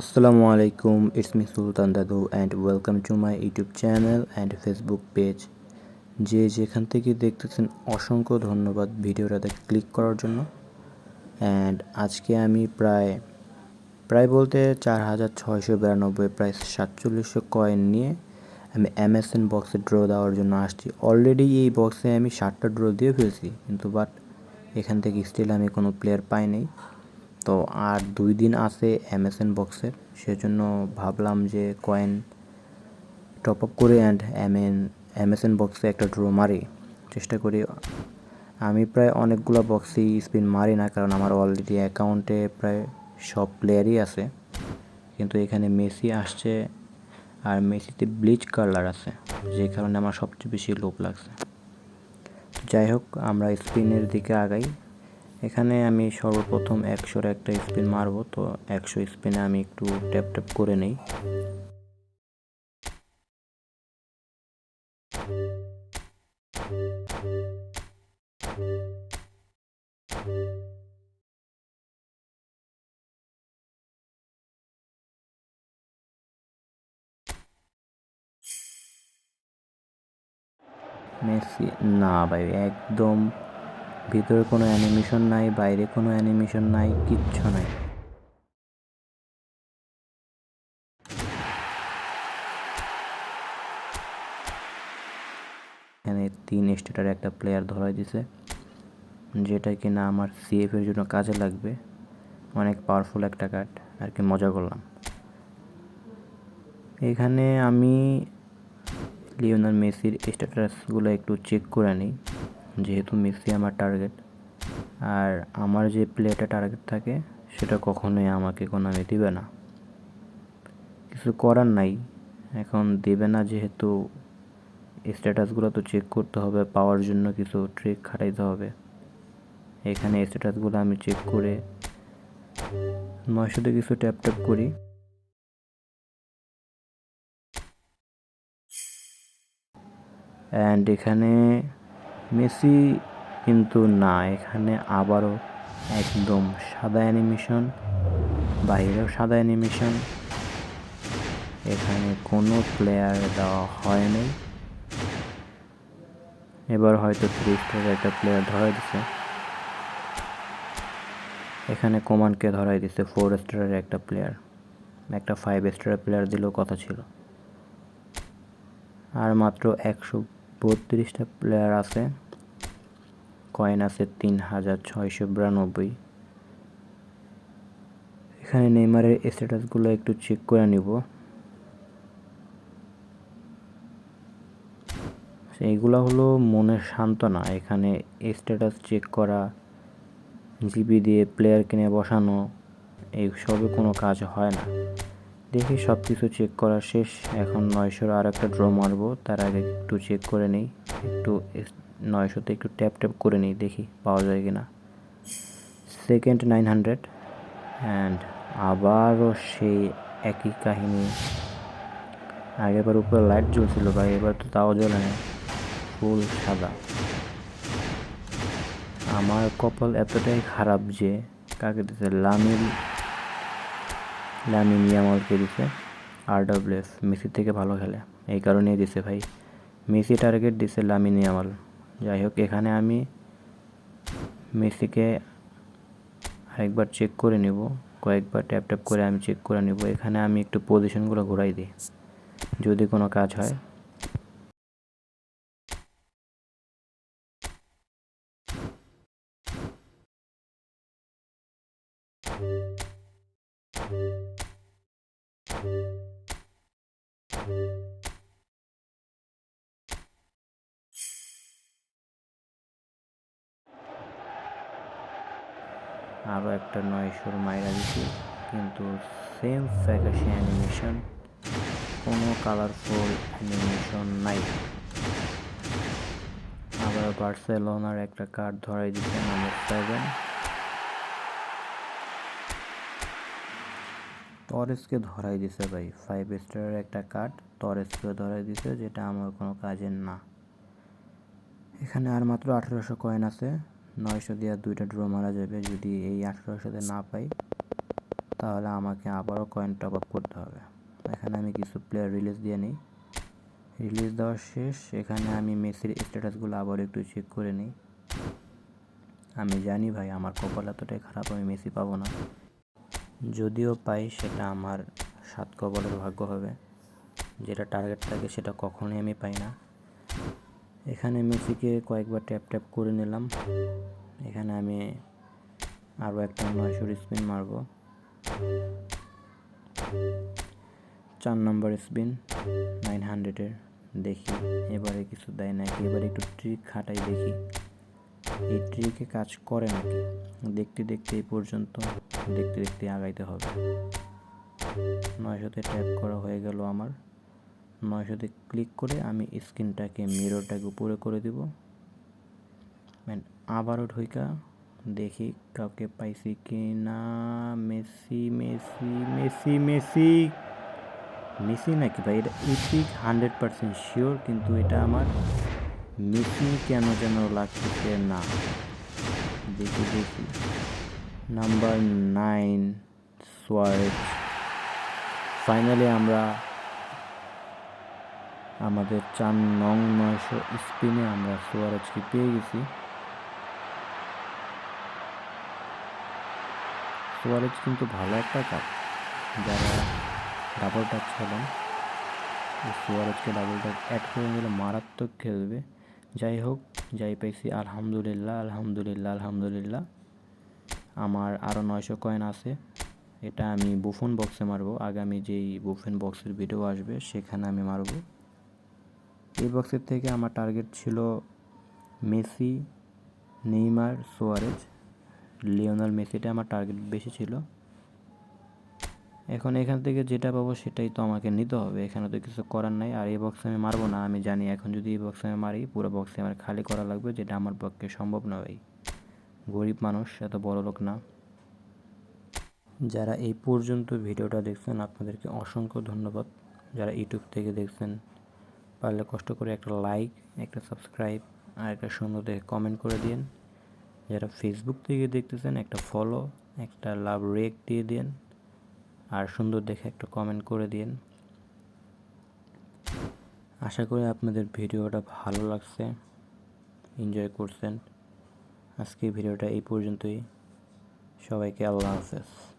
Assalamu আলাইকুম it's me Sultan Dadu and welcome to my YouTube channel and Facebook page. যে যেখান থেকে দেখতেছেন অসংখ্য ধন্যবাদ ভিডিওটাতে ক্লিক করার জন্য। অ্যান্ড আজকে আমি প্রায় প্রায় বলতে চার হাজার ছয়শো বিরানব্বই, প্রায় সাতচল্লিশশো কয়েন নিয়ে আমি এমএসএন বক্সে ড্র দেওয়ার জন্য আসছি। অলরেডি এই বক্সে আমি ষাটটা ড্র দিয়ে ফেলছি, কিন্তু বাট এখান থেকে স্টিল আমি কোনো প্লেয়ার পাই নাই তো আর দুই দিন আছে এমএসএন বক্সের সেজন্য ভাবলাম যে কয়েন টপ আপ করে অ্যান্ড এমএন এমএসএন বক্সে একটা ড্র মারি। চেষ্টা করি। আমি প্রায় অনেকগুলো বক্সই স্পিন মারি না, কারণ আমার অলরেডি অ্যাকাউন্টে প্রায় সব প্লেয়ারই আছে। কিন্তু এখানে মেসি আসছে আর মেসিতে ব্লিচ কালার আছে, যে কারণে আমার সবচেয়ে বেশি লোভ লাগছে। যাই হোক, আমরা স্পিনের দিকে আগাই। এখানে আমি সর্বপ্রথম একশোর একটা স্পিন মারবো, তো একশো স্পিনে আমি একটু ট্যাপ ট্যাপ করে নেই। মেসি, না ভাই, একদম ভিতরে কোনো অ্যানিমেশন নাই, বাইরে কোনো অ্যানিমেশন নাই, কিচ্ছু নাই। এখানে তিন স্টেটার একটা প্লেয়ার ধরাই দিছে, যেটা কি না আমার সিএফ এর জন্য কাজে লাগবে। অনেক পাওয়ারফুল একটা কার্ড আর কি মজা করলাম। এখানে আমি লিওনার মেসির স্ট্যাটাসগুলো একটু চেক করে নিই। যেহেতু মেসি আমার টার্গেট আর আমার যে প্লেটা টার্গেট থাকে, সেটা কখনোই আমাকে কোনো আমি দিবে না। কিছু করার নাই। এখন দেবে না যেহেতু স্ট্যাটাসগুলো তো চেক করতে হবে, পাওয়ার জন্য কিছু ট্রিক খাটাইতে হবে। এখানে স্ট্যাটাসগুলো আমি চেক করে নয়শোতে কিছু ট্যাপ ট্যাপ করি। অ্যান্ড এখানে মেসি কিন্তু না, এখানে আবারও একদম সাদা অ্যানিমেশন, বাইরেও সাদা অ্যানিমেশন। এখানে কোনো প্লেয়ার দেওয়া হয় নাই। এবার হয়তো থ্রি স্টারের একটা প্লেয়ার ধরাই দিছে। এখানে কমান্ডকে ধরাই দিছে ফোর স্টারের একটা প্লেয়ার একটা ফাইভ স্টারের প্লেয়ার দিলেও কথা ছিল। আর মাত্র একশো বত্রিশটা প্লেয়ার আছে। কয়েন আছে তিন হাজার ছয়শো বিরানব্বই। এখানে নেইমারের স্ট্যাটাসগুলো একটু চেক করে নিব। এইগুলো হলো মনের সান্ত্বনা। এখানে স্ট্যাটাস চেক করা জিবি দিয়ে প্লেয়ার কিনে বসানো, এই সবে কোনো কাজ হয় না। দেখি সব কিছু চেক করা শেষ। এখন নয়শোর আর একটা ড্র মারবো। তার আগে একটু চেক করে নিই। একটু নয়শোতে একটু ট্যাপ ট্যাপ করে নিই। দেখি পাওয়া যায় কি না সেকেন্ড নাইন হান্ড্রেড অ্যান্ড আবারও সেই একই কাহিনী। আগেবার উপরে লাইট জ্বলছিল ভাই। এবার তো তাও জ্বলে না। ফুল সাদা। আমার কপাল এতটাই খারাপ যে, কাকে দিতে লামিল লামিন ইয়ামালকে দিছে। আর ডাব্লিউএফ মেসি থেকে ভালো খেলে। এই কারণেই দিছে ভাই। মেসি টার্গেট দিছে লামিন ইয়ামাল। যাই হোক, এখানে আমি মেসিকে আরেকবার চেক করে নেব। কয়েকবার ট্যাপ ট্যাপ করে আমি চেক করে নেব। এখানে আমি একটু পজিশনগুলো ঘুরাই দিই। যদি কোনো কাজ হয়। আরও একটা নয়শোর মাইরা দিছি, কিন্তু সেম ফ্যাকাশি অ্যানিমেশন কোনো কালারফুল অ্যানিমেশন নাই। আবার বার্সেলোনার একটা কার্ড ধরাই দিচ্ছে নাম্বার সেভেন টরেসকে ধরাই দিছে ভাই। ফাইভ স্টারের একটা কার্ড টরেসকে ধরাই দিছে, যেটা আমার কোনো কাজের না। এখানে আর মাত্র আঠেরোশো কয়েন আছে। নয়শো দিয়ে দুইটা ড্র মারা যাবে। যদি এই আঠেরোশোতে না পাই, তাহলে আমাকে আবারও কয়েন টপ আপ করতে হবে। এখানে আমি কিছু প্লেয়ার রিলিজ দিয়ে নিই। রিলিজ দেওয়া শেষ। এখানে আমি মেসির স্ট্যাটাসগুলো আবার একটু চেক করে নিই। আমি জানি ভাই, আমার কপাল এতটাই খারাপ, আমি মেসি পাবো না। যদিও পাই, সেটা আমার সাত কপালের ভাগ্য হবে। যেটা টার্গেট থাকে, সেটা কখনোই আমি পাই না। এখানে মেসিকে কয়েকবার ট্যাপ ট্যাপ করে নিলাম। এখানে আমি আরও একটা নয়শোর স্পিন মারবো। চার নম্বর স্পিন নাইন হান্ড্রেডের দেখি, এবারে কিছু দেয় নাকি? এবারে একটু ট্রিক খাটাই দেখি। এই ট্রিকে কাজ করে নাকি? দেখতে দেখতে এই পর্যন্ত দেখতে দেখতে আগাইতে হবে। নয়শোতে ট্যাপ করা হয়ে গেল আমার। নয়শোতে ক্লিক করে আমি স্ক্রিনটাকে মিররটাকে উপরে করে দিব। And আবারও ঢুইকা দেখি কাউকে পাইছি কি না Messi Messi Messi Messi. Messi নাকি ভাই? এটা ইপিক হান্ড্রেড পার্সেন্ট শিওর, কিন্তু এটা আমার মেসি কেন যেন লাগতেছে না। দেখি দেখি। নাম্বার নাইন সোয়ারেজ ফাইনালি আমরা আমাদের চার নং নয়শো স্পিনে আমরা সোয়ারেজকে পেয়ে গেছি। সোয়ারেজ কিন্তু ভালো একটা কাপ যারা ডাবল টাচ খেলেন সোয়ারেজকে ডাবল টাচ অ্যাড করে নিলে মারাত্মক খেলবে। যাই হোক, যাই পাইছি, আলহামদুলিল্লাহ আলহামদুলিল্লাহ আলহামদুলিল্লাহ। আমার আরও নয়শো কয়েন আছে। এটা আমি বুফন বক্সে মারবো। আগামী যেই বুফেন বক্সের ভিডিও আসবে, সেখানে আমি মারবো। এই বক্সের থেকে আমার টার্গেট ছিল মেসি, নেইমার, সোয়ারেজ। লিওনাল মেসিটা আমার টার্গেট বেশি ছিল। এখন এখান থেকে যেটা পাবো সেটাই তো আমাকে নিতে হবে। এখানে তো কিছু করার নাই, আর এই বক্সে আমি মারবো না। আমি জানি এখন যদি এই বক্সে আমি মারি, পুরো বক্সে আমার খালি করা লাগবে, যেটা আমার পক্ষে সম্ভব না ভাই। গরিব মানুষ, এত বড় লোক না। যারা এই পর্যন্ত ভিডিওটা দেখছেন, আপনাদেরকে অসংখ্য ধন্যবাদ। যারা ইউটিউব থেকে দেখছেন, পারলে কষ্ট করে একটা লাইক একটা সাবস্ক্রাইব আর একটা সুন্দর দেখে কমেন্ট করে দিন যারা ফেসবুক থেকে দেখতেছেন, একটা ফলো একটা লাভ রেক দিয়ে দিন আর সুন্দর দেখে একটা কমেন্ট করে দিন আশা করি আপনাদের ভিডিওটা ভালো লাগছে এনজয় করছেন। আজকে ভিডিওটা এই পর্যন্তই। সবাইকে আল্লাহ হাফেজ।